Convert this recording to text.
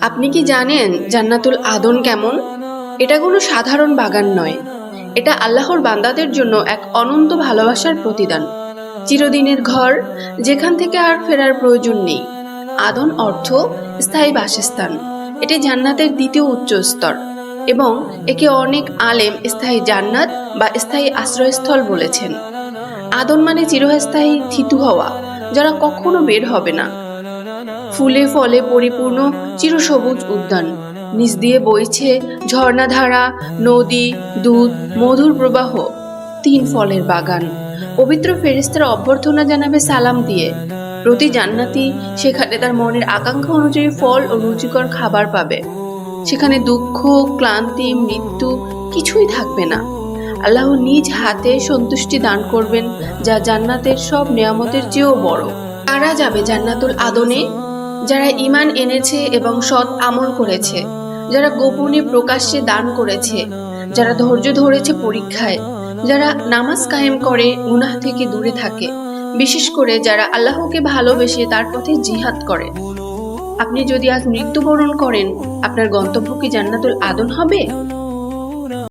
আপনি কি জানেন জান্নাতুল আদন কেমন? এটা কোনো সাধারণ বাগান নয়। এটা আল্লাহর বান্দাদের জন্য এক অনন্ত ভালোবাসার প্রতিদান। চিরদিনের ঘর, যেখান থেকে আর ফেরার প্রয়োজন নেই। আদন অর্থ স্থায়ী বাসস্থান। এটি জান্নাতের দ্বিতীয় উচ্চ স্তর এবং একে অনেক আলেম স্থায়ী জান্নাত বা স্থায়ী আশ্রয়স্থল বলেছেন। আদন মানে চিরস্থায়ী থিতু হওয়া, যারা কখনো বের হবে না। ফুলে ফলে পরিপূর্ণ চিরসবুজ উদ্যান। নিচ দিয়ে বইছে ঝর্ণাধারা, নদী, দুধ, মধুর প্রবাহ, তিন ফলের বাগান। পবিত্র ফেরেস্তার অভ্যর্থনা জানাবে সালাম দিয়ে। প্রতি জান্নাতি সেখানে তার মনের আকাঙ্ক্ষা অনুযায়ী ফল ও রুচিকর খাবার পাবে। সেখানে দুঃখ, ক্লান্তি, মৃত্যু কিছুই থাকবে না। আল্লাহ নিজ হাতে সন্তুষ্টি দান করবেন, যা জান্নাতের সব নিয়ামতের চেয়েও বড়। কারা যাবে জান্নাতুল আদনে? যারা ইমান এনেছে এবং সৎ আমল করেছে, যারা গোপনে প্রকাশ্যে দান করেছে, যারা ধৈর্য ধরেছে পরীক্ষায়, যারা নামাজ কায়েম করে গুনাহ থেকে দূরে থাকে, বিশেষ করে যারা আল্লাহকে ভালোবেসে তার পথে জিহাদ করে। আপনি যদি আজ মৃত্যুবরণ করেন, আপনার গন্তব্য কি জান্নাতুল আদন হবে?